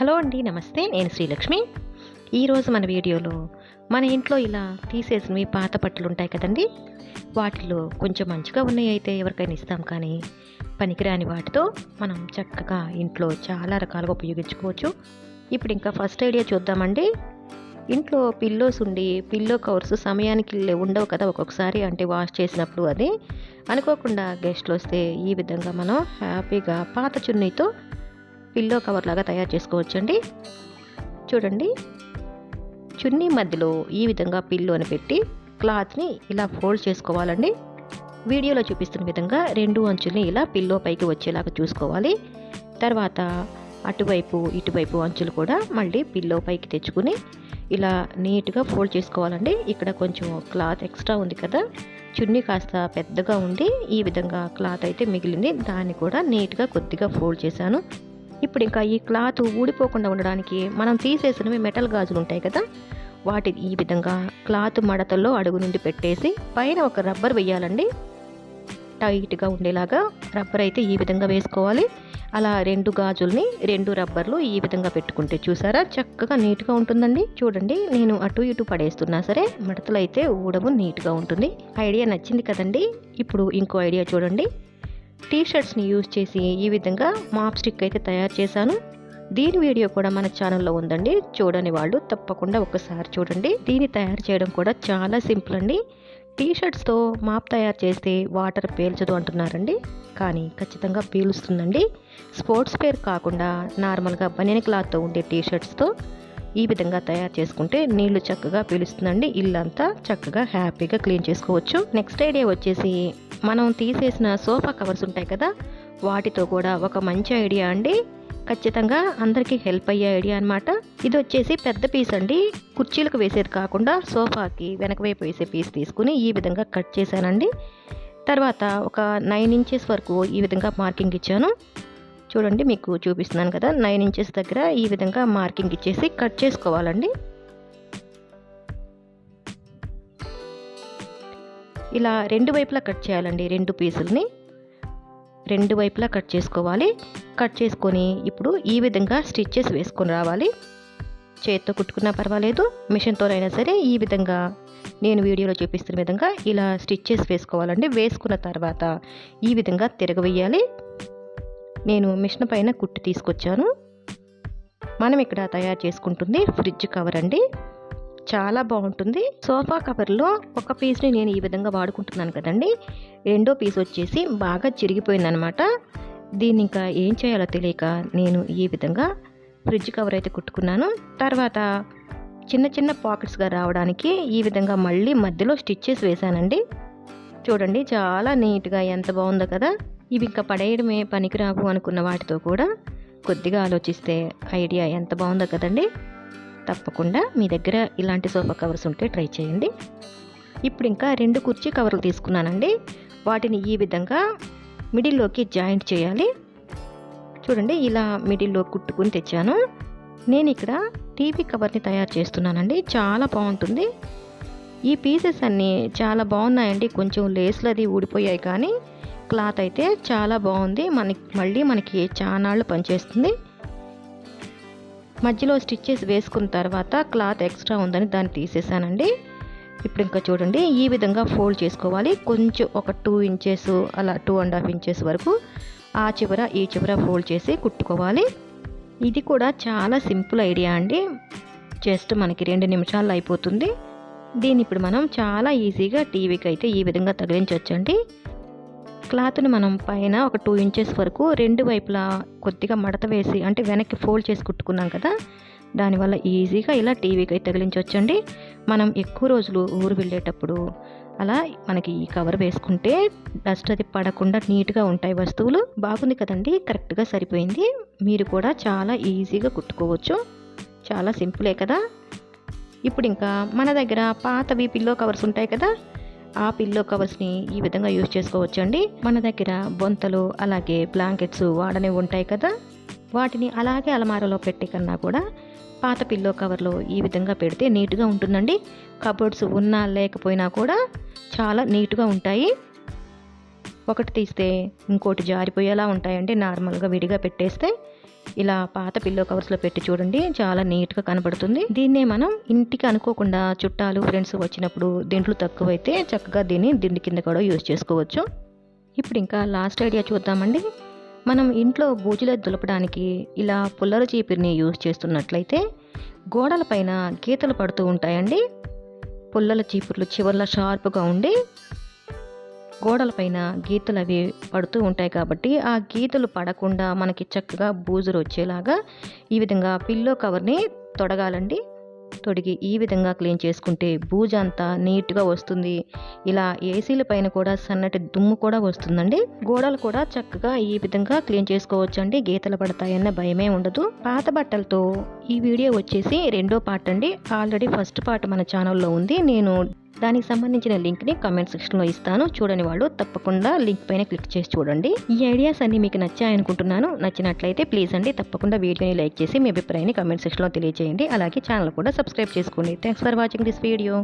Hello అండి నమస్తే. నేను శ్రీలక్ష్మి. ఈరోజు మన వీడియోలో మన ఇంట్లో ఇలా తీసేసినవి పాత పట్టులు ఉంటాయి కదండి? వాటిలో కొంచెం మంచిగా ఉన్నాయి అయితే ఎవరికైనా ఇస్తాం కానీ పనికిరాని వాటితో మనం చక్కగా ఇంట్లో చాలా రకాలుగా ఉపయోగించుకోవచ్చు. ఇప్పుడు ఇంకా ఫస్ట్ ఐడియా చూద్దామండి. ఇంట్లో పిల్లోస్ ఉండి పిల్లో కవర్స్ సమయానికి ఉండవు కదా ఒక్కొక్కసారి అంటే వాష్ చేసినప్పుడు అది. అనుకోకుండా గెస్ట్లు వస్తే ఈ విధంగా మనం హ్యాపీగా పాత చున్నీతో పిల్లో కవర్ లాగా తయారు చేసుకోవచ్చండి. చూడండి. చున్నీ మధ్యలో ఈ విధంగా పిల్లోని పెట్టి క్లాత్ని ఇలా ఫోల్డ్ చేసుకోవాలండి. వీడియోలో చూపిస్తున్న విధంగా రెండు అంచుల్ని ఇలా పిల్లో పైకి వచ్చేలాగా చూసుకోవాలి. తర్వాత అటువైపు ఇటువైపు అంచులు కూడా మళ్ళీ పిల్లో పైకి తెచ్చుకుని ఇలా నీట్గా ఫోల్డ్ చేసుకోవాలండి. ఇక్కడ కొంచెం క్లాత్ ఎక్స్ట్రా ఉంది కదా. చున్నీ కాస్త పెద్దగా ఉండి ఈ విధంగా క్లాత్ అయితే మిగిలింది. దాన్ని కూడా నీట్గా కొద్దిగా ఫోల్డ్ చేశాను. ఇప్పుడు ఇంకా ఈ క్లాత్ ఊడిపోకుండా ఉండడానికి మనం తీసేసినవి మెటల్ గాజులు ఉంటాయి కదా వాటి ఈ విధంగా క్లాత్ మడతల్లో అడుగు నుండి పెట్టేసి పైన ఒక రబ్బర్ వేయాలండి. టైట్గా ఉండేలాగా రబ్బర్ అయితే ఈ విధంగా వేసుకోవాలి. అలా రెండు గాజుల్ని రెండు రబ్బర్లు ఈ విధంగా పెట్టుకుంటే చూసారా? చక్కగా నీట్గా ఉంటుందండి. చూడండి నేను అటు ఇటు పడేస్తున్నా సరే మడతలు అయితే ఊడము నీట్గా ఉంటుంది. ఐడియా నచ్చింది కదండి? ఇప్పుడు ఇంకో ఐడియా చూడండి. టీ షర్ట్స్ని యూజ్ చేసి ఈ విధంగా మాప్ స్టిక్ అయితే తయారు చేశాను. దీని వీడియో కూడా మన ఛానల్లో ఉందండి. చూడని వాళ్ళు తప్పకుండా ఒకసారి చూడండి. దీన్ని తయారు చేయడం కూడా చాలా సింపుల్ అండి. టీ షర్ట్స్తో మాప్ తయారు చేస్తే వాటర్ పీల్చదు అంటున్నారండి. కానీ ఖచ్చితంగా పీలుస్తుందండి. స్పోర్ట్స్ వేర్ కాకుండా నార్మల్గా బనియన్ క్లాత్తో ఉండే టీ షర్ట్స్తో ఈ విధంగా తయారు చేసుకుంటే నీళ్ళు చక్కగా పీలుస్తుందండి. ఇల్లంతా చక్కగా హ్యాపీగా క్లీన్ చేసుకోవచ్చు. నెక్స్ట్ ఐడియా వచ్చేసి మనం తీసేసిన సోఫా కవర్స్ ఉంటాయి కదా వాటితో కూడా ఒక మంచి ఐడియా అండి. ఖచ్చితంగా అందరికీ హెల్ప్ అయ్యే ఐడియా అనమాట ఇది వచ్చేసి పెద్ద పీస్ అండి. కుర్చీలకు వేసేది కాకుండా సోఫాకి వెనక వైపు వేసే పీస్ తీసుకుని ఈ విధంగా కట్ చేశానండి. తర్వాత ఒక నైన్ ఇంచెస్ వరకు ఈ విధంగా మార్కింగ్ ఇచ్చాను. చూడండి మీకు చూపిస్తున్నాను కదా. నైన్ ఇంచెస్ దగ్గర ఈ విధంగా మార్కింగ్ ఇచ్చేసి కట్ చేసుకోవాలండి. ఇలా రెండు వైపులా కట్ చేయాలండి రెండు పీసుల్ని. రెండు వైపులా కట్ చేసుకోవాలి. కట్ చేసుకొని ఇప్పుడు ఈ విధంగా స్టిచ్చెస్ వేసుకొని రావాలి. చేత్తో కుట్టుకున్నా పర్వాలేదు మిషన్తోనైనా సరే ఈ విధంగా నేను వీడియోలో చూపిస్తున్న విధంగా ఇలా స్టిచ్చెస్ వేసుకోవాలండి. వేసుకున్న తర్వాత ఈ విధంగా తిరగవేయాలి నేను మిషన్ పైన కుట్టి తీసుకొచ్చాను. మనం ఇక్కడ తయారు చేసుకుంటుంది ఫ్రిడ్జ్ కవర్ అండి. చాలా బాగుంటుంది. సోఫా కవర్లో ఒక పీస్ని నేను ఈ విధంగా వాడుకుంటున్నాను కదండి. రెండో పీస్ వచ్చేసి బాగా చిరిగిపోయిందనమాట. దీన్ని ఇంకా ఏం చేయాలో తెలియక నేను ఈ విధంగా ఫ్రిడ్జ్ కవర్ అయితే కుట్టుకున్నాను. తర్వాత చిన్న చిన్న పాకెట్స్గా రావడానికి ఈ విధంగా మళ్ళీ మధ్యలో స్టిచ్చెస్ వేశానండి. చూడండి చాలా నీట్గా ఎంత బాగుందో కదా. ఇవి ఇంకా పడేయడమే పనికిరావు అనుకున్న వాటితో కూడా కొద్దిగా ఆలోచిస్తే ఐడియా ఎంత బాగుందో కదండి. తప్పకుండా మీ దగ్గర ఇలాంటి సోఫా కవర్స్ ఉంటే ట్రై చేయండి. ఇప్పుడు ఇంకా రెండు కుర్చీ కవర్లు తీసుకున్నానండి. వాటిని ఈ విధంగా మిడిల్లోకి జాయింట్ చేయాలి. చూడండి ఇలా మిడిల్లో కుట్టుకుని తెచ్చాను. నేను ఇక్కడ టీవీ కవర్ని తయారు చేస్తున్నానండి. చాలా బాగుంటుంది. ఈ పీసెస్ అన్నీ చాలా బాగున్నాయండి. కొంచెం లేస్లు అది ఊడిపోయాయి కానీ క్లాత్ అయితే చాలా బాగుంది. మనకి మళ్ళీ మనకి చానాళ్ళు పనిచేస్తుంది. మధ్యలో స్టిచ్చెస్ వేసుకున్న తర్వాత క్లాత్ ఎక్స్ట్రా ఉందని దాన్ని తీసేసానండి. ఇప్పుడు ఇంకా చూడండి ఈ విధంగా ఫోల్డ్ చేసుకోవాలి. కొంచెం ఒక టూ ఇంచెస్ అలా టూ అండ్ హాఫ్ ఇంచెస్ వరకు ఆ చివర ఈ చివర ఫోల్డ్ చేసి కుట్టుకోవాలి. ఇది కూడా చాలా సింపుల్ ఐడియా అండి. జస్ట్ మనకి రెండు నిమిషాల్లో అయిపోతుంది. దీన్ని ఇప్పుడు మనం చాలా ఈజీగా టీవీకి అయితే ఈ విధంగా తగిలించవచ్చండి క్లాత్ని మనం పైన ఒక టూ ఇంచెస్ వరకు రెండు వైపులా కొద్దిగా మడత వేసి అంటే వెనక్కి ఫోల్డ్ చేసి కుట్టుకున్నాం కదా దానివల్ల ఈజీగా ఇలా టీవీకి అయితే తగిలించవచ్చండి మనం ఎక్కువ రోజులు ఊరు వెళ్ళేటప్పుడు అలా మనకి ఈ కవర్ వేసుకుంటే డస్ట్ అది పడకుండా నీట్గా ఉంటాయి వస్తువులు. బాగుంది కదండి కరెక్ట్గా సరిపోయింది. మీరు కూడా చాలా ఈజీగా కుట్టుకోవచ్చు. చాలా సింపులే కదా. ఇప్పుడు ఇంకా మన దగ్గర పాతవి పిల్లో కవర్స్ ఉంటాయి కదా ఆ పిల్లో కవర్స్ని ఈ విధంగా యూజ్ చేసుకోవచ్చండి. మన దగ్గర బొంతలు అలాగే బ్లాంకెట్స్ వాడనే ఉంటాయి కదా. వాటిని అలాగే అలమారలో పెట్టే కన్నా కూడా పాత పిల్లో కవర్లో ఈ విధంగా పెడితే నీట్గా ఉంటుందండి. కబోర్డ్స్ ఉన్నా లేకపోయినా కూడా చాలా నీట్గా ఉంటాయి. ఒకటి తీస్తే ఇంకోటి జారిపోయేలా ఉంటాయండి నార్మల్గా విడిగా పెట్టేస్తే. ఇలా పాత పిల్లో కవర్స్లో పెట్టి చూడండి. చాలా నీట్గా కనబడుతుంది. దీన్నే మనం ఇంటికి అనుకోకుండా చుట్టాలు ఫ్రెండ్స్ వచ్చినప్పుడు దిండ్లు తక్కువైతే చక్కగా దీన్ని దిండి కింద కూడా యూజ్ చేసుకోవచ్చు. ఇప్పుడు ఇంకా లాస్ట్ ఐడియా చూద్దామండి. మనం ఇంట్లో బూజులు దులపడానికి ఇలా పుల్లర చీపిరిని యూజ్ చేస్తున్నట్లయితే గోడలపైన గీతలు పడుతూ ఉంటాయండి. పుల్లల చీపుర్లు చివర్ల షార్ప్గా ఉండి గోడలపైన గీతలు అవి పడుతూ ఉంటాయి కాబట్టి ఆ గీతలు పడకుండా మనకి చక్కగా బూజులు వచ్చేలాగా ఈ విధంగా పిల్లో కవర్ని తొడగాలండి. తొడిగి ఈ విధంగా క్లీన్ చేసుకుంటే బూజు అంతా నీట్గా వస్తుంది. ఇలా ఏసీల పైన కూడా సన్నటి దుమ్ము కూడా వస్తుందండి. గోడలు కూడా చక్కగా ఈ విధంగా క్లీన్ చేసుకోవచ్చు అండి గీతలు పడతాయన్న భయమే ఉండదు. పాత బట్టలతో ఈ వీడియో వచ్చేసి రెండో పార్ట్ అండి. ఆల్రెడీ ఫస్ట్ పార్ట్ మన ఛానల్లో ఉంది. నేను దానికి సంబంధించిన లింక్ని కామెంట్ సెక్షన్లో ఇస్తాను. చూడని వాళ్ళు తప్పకుండా లింక్ పైన క్లిక్ చేసి చూడండి. ఈ ఐడియాస్ అన్ని మీకు నచ్చాయనుకుంటున్నాను. నచ్చినట్లయితే ప్లీజ్ అండి తప్పకుండా వీడియోని లైక్ చేసి మీ అభిప్రాయాన్ని కామెంట్ సెక్షన్లో తెలియజేయండి అలాగే ఛానల్ కూడా సబ్స్క్రైబ్ చేసుకోండి. Thanks for watching this video